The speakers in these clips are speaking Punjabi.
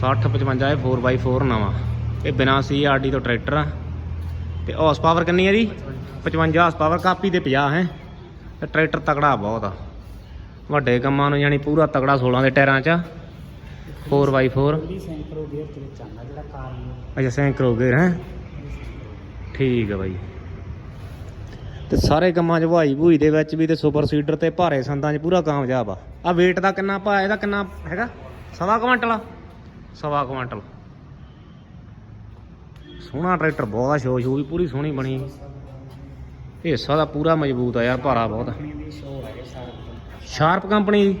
60 55 ਇਹ 4x4 ਨਵਾਂ। ਇਹ ਬਿਨਾ ਸੀਆਰਡੀ ਤੋਂ ਟਰੈਕਟਰ ਆ। ਤੇ ਹਾਰਸ ਪਾਵਰ ਕਿੰਨੀ ਹੈ ਜੀ? 55 ਹਾਰਸ ਪਾਵਰ ਕਾਪੀ ਤੇ 50 ਹੈ। ਤੇ ਟਰੈਕਟਰ ਤਕੜਾ ਬਹੁਤ ਆ। ਵੱਡੇ ਕੰਮਾਂ ਨੂੰ ਯਾਨੀ ਪੂਰਾ ਤਕੜਾ 16 ਦੇ ਟਾਇਰਾਂ 'ਚ 4x4 ਪੂਰੀ ਸੈਂਕਰੋ ਅੱਛਾ ਸੈਂਕਰੋ ਗੇਅਰ ਹੈ। ਠੀਕ ਆ ਬਾਈ। ਤੇ ਸਾਰੇ ਕੰਮਾਂ 'ਚ ਭਾਈ ਭੂਈ ਦੇ ਵਿੱਚ ਵੀ ਤੇ ਸੁਪਰ ਸੀਡਰ ਤੇ ਭਾਰੇ ਸੰਦਾਂ 'ਚ ਪੂਰਾ ਕਾਮਯਾਬ ਆ। ਆ weight ਦਾ ਕਿੰਨਾ ਭਾ ਇਹਦਾ ਕਿੰਨਾ ਹੈਗਾ? ਸਵਾ ਕੁਆਂਟਲ ਆ? ਸਵਾ ਕੁਆਂਟਲ। ਸੋਹਣਾ ਟਰੈਕਟਰ ਬਹੁਤ ਆ ਸ਼ੋ ਸ਼ੂ ਵੀ ਪੂਰੀ ਸੋਹਣੀ ਬਣੀ। ਹਿੱਸਾ ਦਾ ਪੂਰਾ ਮਜ਼ਬੂਤ ਆ ਯਾਰ, ਭਾਰਾ ਬਹੁਤ ਸ਼ਾਰਪ ਕੰਪਨੀ ਦੀ?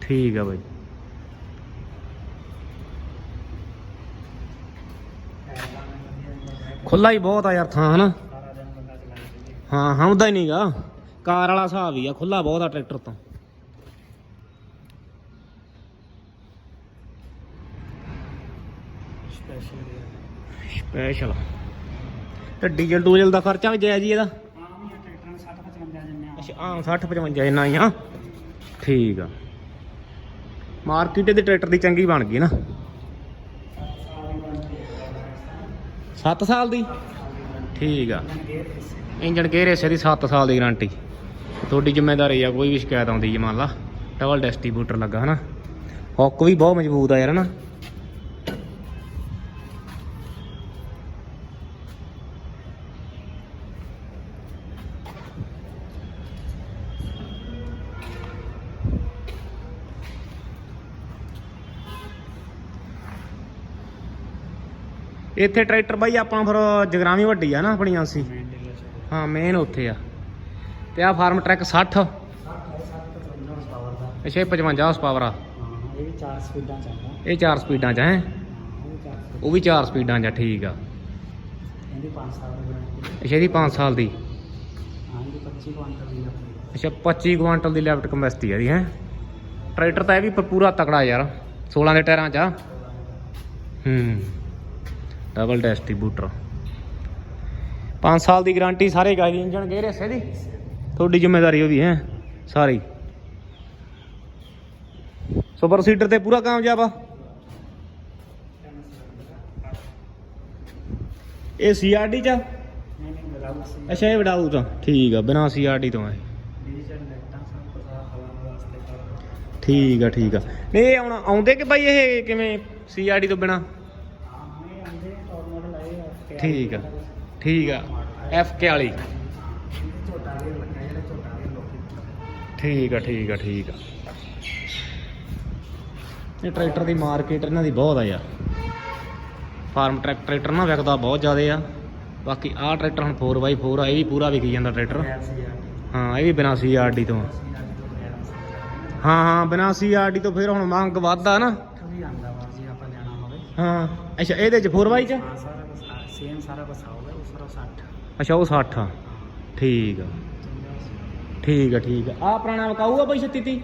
ਠੀਕ ਆ ਬਾਈ। ਖੁੱਲਾ ਹੀ ਬਹੁਤ ਆ ਯਾਰ ਥਾਂ, ਹਨਾ? ਸਾਰਾ ਦਿਨ ਹਾਂ ਹਮਦਾ ਹੀ ਨਹੀਂਗਾ ਕਾਰ ਵਾਲਾ ਹਿਸਾਬ ਹੀ ਆ ਖੁੱਲਾ ਬਹੁਤ ਆ ਟਰੈਕਟਰ ਤੋਂ। ਸਪੈਸ਼ਲ ਸਪੈਸ਼ਲ ਤੇ ਡੀਜ਼ਲ ਡੂਜ਼ਲ ਦਾ ਖਰਚਾ ਵੀ ਜਾਇਜ਼ ਜੀ ਇਹਦਾ? ਆਮ ਹੀ ਟਰੈਕਟਰਾਂ ਨੂੰ 60 55 ਦਿੰਦੇ ਆ। ਅੱਛਾ ਆਮ 60 55 ਇੰਨਾ ਹੀ ਆ। ਠੀਕ ਆ। ਮਾਰਕੀਟ ਦੇ ਟਰੈਕਟਰ ਦੀ ਚੰਗੀ ਬਣ ਗਈ ਨਾ। 7 ਸਾਲ ਦੀ? ਠੀਕ ਆ। ਇੰਜਨ ਗੇਅਰ ਹਿੱਸੇ ਦੀ 7 ਸਾਲ ਦੀ ਗਾਰੰਟੀ। ਤੁਹਾਡੀ ਜ਼ਿੰਮੇਵਾਰੀ ਆ ਕੋਈ ਵੀ ਸ਼ਿਕਾਇਤ ਆਉਂਦੀ ਜੀ ਮੰਨ ਲਾ। ਡਬਲ ਡਿਸਟ੍ਰੀਬਿਊਟਰ ਲੱਗਾ ਹਨਾ। ਹੁੱਕ ਵੀ ਬਹੁਤ ਮਜ਼ਬੂਤ ਆ ਯਾਰ ਹਨਾ। ਇੱਥੇ ਟਰੈਕਟਰ ਬਾਈ ਆਪਾਂ ਫਿਰ ਜਗਰਾਵੀ ਵੱਡੀ ਆ ਨਾ ਆਪਣੀ ਆਂਸੀ ਹਾਂ ਮੇਨ ਉੱਥੇ ਆ। ਤੇ ਆ ਫਾਰਮ ਟਰੈਕ 60 ਅੱਛਾ ਇਹ 55 ਹਾਰਸ ਪਾਵਰ ਆ। ਇਹ ਵੀ 4 ਸਪੀਡਾਂ ਚੱਲਦਾ ਇਹ 4 ਸਪੀਡਾਂ 'ਚ ਹੈ? ਉਹ ਵੀ 4 ਸਪੀਡਾਂ 'ਚ ਆ, ਠੀਕ ਆ। ਇਹਦੀ 5 ਸਾਲ ਦੀ ਅੱਛਾ ਇਹਦੀ 5 ਸਾਲ ਦੀ। ਹਾਂ ਇਹਦੀ 25 ਕੁਆਂਟਲ ਦੀ ਅੱਛਾ 25 ਕੁਆਂਟਲ ਦੀ ਲੈਫਟ ਕੰਬੈਸਟੀ ਆ ਦੀ ਹੈ? ਟਰੈਕਟਰ ਤਾਂ ਇਹ ਵੀ ਪੂਰਾ ਤਕੜਾ ਯਾਰ 16 ਦੇ ਟਾਇਰਾਂ 'ਚ ਆ। ਹੂੰ। ਡਬਲ ਡਿਸਟ੍ਰੀਬਿਊਟਰ 5 ਸਾਲ ਦੀ ਗਾਰੰਟੀ ਸਾਰੇ ਗਾਈ ਦੀ ਇੰਜਨ ਗੇਅਰ ਹਿੱਸੇ ਦੀ? ਤੁਹਾਡੀ ਜ਼ਿੰਮੇਵਾਰੀ ਉਹ ਹੈ, ਸਾਰੀ। ਸੁਪਰ ਸੀਡਰ ਤੇ ਪੂਰਾ ਕਾਮਯਾਬ ਆ। ਇਹ ਸੀਆਰਡੀ ਚ ਆ? ਸੀ ਅੱਛਾ, ਇਹ ਵਡਾਊ ਤਾਂ। ਠੀਕ ਆ, ਬਿਨਾ ਸੀਆਰਡੀ ਤੋਂ ਹੈ ਠੀਕ ਆ ਠੀਕ ਆ। ਨਹੀਂ ਆਉਣਾ ਆਉਂਦੇ ਕਿ ਭਾਈ ਇਹ ਕਿਵੇਂ ਸੀਆਰਡੀ ਤੋਂ ਬਿਨਾ? ਠੀਕ ਆ ਠੀਕ ਆ ਵੀ ਲੋਕੀ ਠੀਕ ਆ ਠੀਕ ਆ ਠੀਕ ਆ। ਇਹ ਟਰੈਕਟਰ ਦੀ ਮਾਰਕੀਟ ਇਹਨਾਂ ਦੀ ਬਹੁਤ ਆ ਯਾਰ। ਫਾਰਮ ਟਰੈਕ ਟਰੈਕਟਰ ਨਾ ਵਿਕਦਾ ਬਹੁਤ ਜ਼ਿਆਦੇ ਆ। ਬਾਕੀ ਆਹ ਟਰੈਕਟਰ ਹੁਣ 4x4 ਆ ਇਹ ਵੀ ਪੂਰਾ ਵਿਕੀ ਜਾਂਦਾ ਟਰੈਕਟਰ। ਹਾਂ ਇਹ ਵੀ ਬਿਨਾ ਸੀਆਰਡੀ ਤੋਂ। ਹਾਂ ਹਾਂ ਬਿਨਾ ਸੀਆਰਡੀ ਤੋਂ ਫਿਰ ਹੁਣ ਮੰਗ ਵੱਧਦਾ ਨਾ। ਹਾਂ ਅੱਛਾ ਇਹਦੇ ਚ 4x ਚ? ਸੇਮ ਸਾਰਾ ਕੁਝ ਆਊਗਾ ਉਹ ਸਾਰਾ 60 ਅੱਛਾ ਉਹ 60 ਆ। ਠੀਕ ਆ। ਠੀਕ ਆ ਠੀਕ ਆ। ਆ ਪੁਰਾਣਾ ਵਕਾਊ ਆ ਬਈ 36 ਤੀ